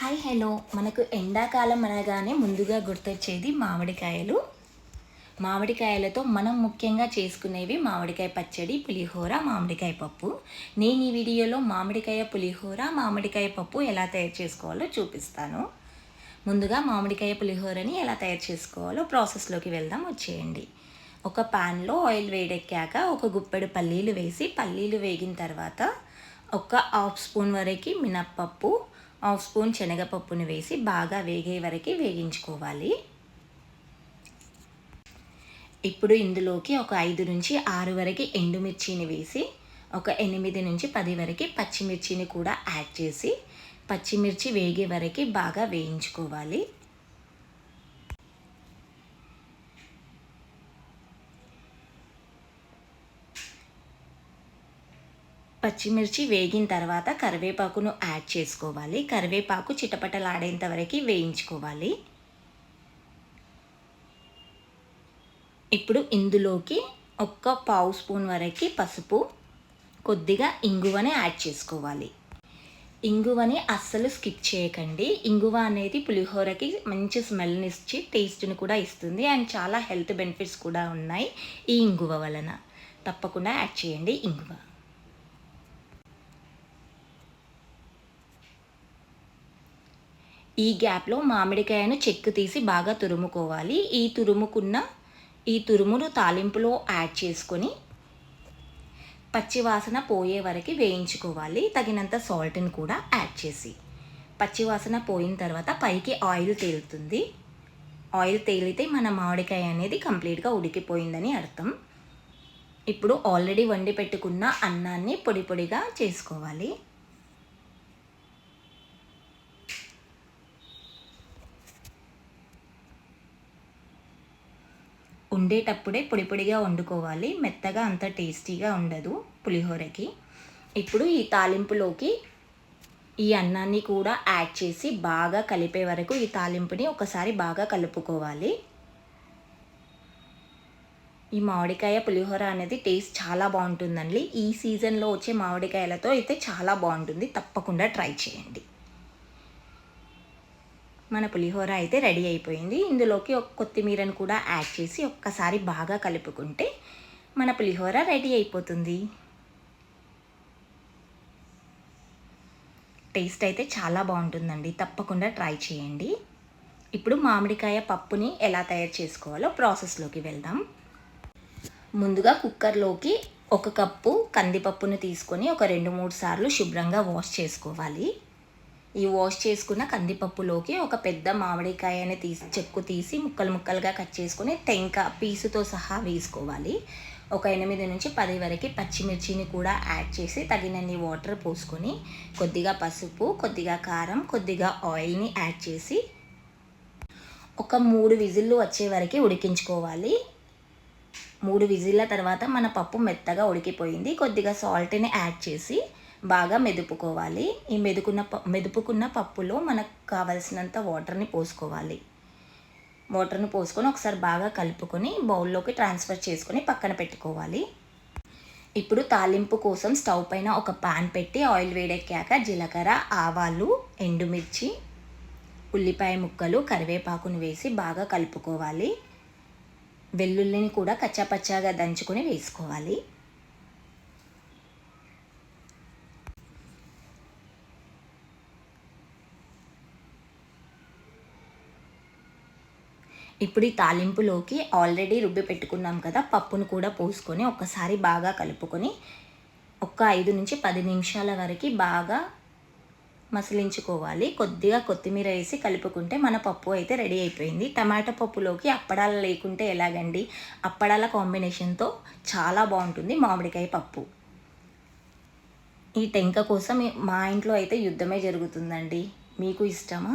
Hi hello. మనకు ఎండాకాలం అనగానే ముందుగా గుర్తొచ్చేది మామిడికాయలు. మామిడికాయలతో మనం ముఖ్యంగా చేసుకునేవి మామిడికాయ పచ్చడి పులిహోర మామిడికాయ పప్పు. నేను ఈ వీడియోలో మామిడికాయ పులిహోర మామిడికాయ పప్పు ఎలా తయారు చేసుకోవాలో చూపిస్తాను. ముందుగా మామిడికాయ పులిహోరని ఎలా తయారు చేసుకోవాలో ప్రాసెస్లోకి వెళ్దాం వచ్చేయండి. ఒక పాన్లో ఆయిల్ వేడెక్కాక ఒక గుప్పెడు పల్లీలు వేసి పల్లీలు వేగిన తర్వాత ఒక హాఫ్ స్పూన్ వరకు మినప్పప్పు హాఫ్ స్పూన్ శనగపప్పుని వేసి బాగా వేగే వరకు వేగించుకోవాలి. ఇప్పుడు ఇందులోకి ఒక ఐదు నుంచి ఆరు వరకు ఎండుమిర్చిని వేసి ఒక ఎనిమిది నుంచి పది వరకు పచ్చిమిర్చిని కూడా యాడ్ చేసి పచ్చిమిర్చి వేగే వరకు బాగా వేయించుకోవాలి. పచ్చిమిర్చి వేగిన తర్వాత కరివేపాకును యాడ్ చేసుకోవాలి. కరివేపాకు చిటపటలాడేంత వరకు వేయించుకోవాలి. ఇప్పుడు ఇందులోకి ఒక్క పావు స్పూన్ వరకు పసుపు కొద్దిగా ఇంగువని యాడ్ చేసుకోవాలి. ఇంగువని అస్సలు స్కిప్ చేయకండి. ఇంగువ అనేది పులిహోరకి మంచి స్మెల్ని ఇచ్చి టేస్ట్ని కూడా ఇస్తుంది అండ్ చాలా హెల్త్ బెనిఫిట్స్ కూడా ఉన్నాయి ఈ ఇంగువ వలన. తప్పకుండా యాడ్ చేయండి ఇంగువ. ఈ గ్యాప్లో మామిడికాయను చెక్కు తీసి బాగా తురుముకోవాలి. ఈ తురుముకున్న ఈ తురుమును తాలింపులో యాడ్ చేసుకొని పచ్చివాసన పోయే వరకు వేయించుకోవాలి. తగినంత సాల్ట్ని కూడా యాడ్ చేసి. పచ్చివాసన పోయిన తర్వాత పైకి ఆయిల్ తేలుతుంది. ఆయిల్ తేలితే మన మామిడికాయ అనేది కంప్లీట్గా ఉడికిపోయిందని అర్థం. ఇప్పుడు ఆల్రెడీ వండి పెట్టుకున్న అన్నాన్ని పొడి పొడిగా చేసుకోవాలి. ఉండేటప్పుడే పొడి పొడిగా వండుకోవాలి. మెత్తగా అంత టేస్టీగా ఉండదు పులిహోరకి. ఇప్పుడు ఈ తాలింపులోకి ఈ అన్నాన్ని కూడా యాడ్ చేసి బాగా కలిపే వరకు ఈ తాలింపుని ఒకసారి బాగా కలుపుకోవాలి. ఈ మామిడికాయ పులిహోర అనేది టేస్ట్ చాలా బాగుంటుందండి. ఈ సీజన్లో వచ్చే మామిడికాయలతో అయితే చాలా బాగుంటుంది. తప్పకుండా ట్రై చేయండి. మన పులిహోర అయితే రెడీ అయిపోయింది. ఇందులోకి ఒక కొత్తిమీరను కూడా యాడ్ చేసి ఒక్కసారి బాగా కలుపుకుంటే మన పులిహోర రెడీ అయిపోతుంది. టేస్ట్ అయితే చాలా బాగుంటుందండి. తప్పకుండా ట్రై చేయండి. ఇప్పుడు మామిడికాయ పప్పుని ఎలా తయారు చేసుకోవాలో ప్రాసెస్లోకి వెళ్దాం. ముందుగా కుక్కర్లోకి ఒక కప్పు కందిపప్పును తీసుకొని ఒక రెండు మూడు సార్లు శుభ్రంగా వాష్ చేసుకోవాలి. ఈ వాష్ చేసుకున్న కందిపప్పులోకి ఒక పెద్ద మామిడికాయని తీసి చెక్కు తీసి ముక్కలు ముక్కలుగా కట్ చేసుకుని టెంక పీసుతో సహా వేసుకోవాలి. ఒక ఎనిమిది నుంచి పది వరకు పచ్చిమిర్చిని కూడా యాడ్ చేసి తగినన్ని వాటర్ పోసుకొని కొద్దిగా పసుపు కొద్దిగా కారం కొద్దిగా ఆయిల్ని యాడ్ చేసి ఒక మూడు విజిల్లు వచ్చే వరకు ఉడికించుకోవాలి. మూడు విజిల్ల తర్వాత మన పప్పు మెత్తగా ఉడికిపోయింది. కొద్దిగా సాల్ట్ని యాడ్ చేసి బాగా మెదుపుకోవాలి. ఈ మెదుకున్న మెదుపుకున్న పప్పులో మనకు కావలసినంత వాటర్ని పోసుకోవాలి. వాటర్ని పోసుకొని ఒకసారి బాగా కలుపుకొని బౌల్లోకి ట్రాన్స్ఫర్ చేసుకొని పక్కన పెట్టుకోవాలి. ఇప్పుడు తాలింపు కోసం స్టవ్ పైన ఒక పాన్ పెట్టి ఆయిల్ వేడెక్కాక జీలకర్ర ఆవాలు ఎండుమిర్చి ఉల్లిపాయ ముక్కలు కరివేపాకును వేసి బాగా కలుపుకోవాలి. వెల్లుల్లిని కూడా కచ్చాపచ్చాగా దంచుకొని వేసుకోవాలి. ఇప్పుడు ఈ తాలింపులోకి ఆల్రెడీ రుబ్బి పెట్టుకున్నాం కదా పప్పును కూడా పోసుకొని ఒకసారి బాగా కలుపుకొని ఒక ఐదు నుంచి పది నిమిషాల వరకు బాగా మసలించుకోవాలి. కొద్దిగా కొత్తిమీర వేసి కలుపుకుంటే మన పప్పు అయితే రెడీ అయిపోయింది. టమాటా పప్పులోకి అప్పడాలు లేకుంటే ఎలాగండి? అప్పడాల కాంబినేషన్తో చాలా బాగుంటుంది మామిడికాయ పప్పు. ఈ టెంక కోసం మా ఇంట్లో అయితే యుద్ధమే జరుగుతుందండి. మీకు ఇష్టమా?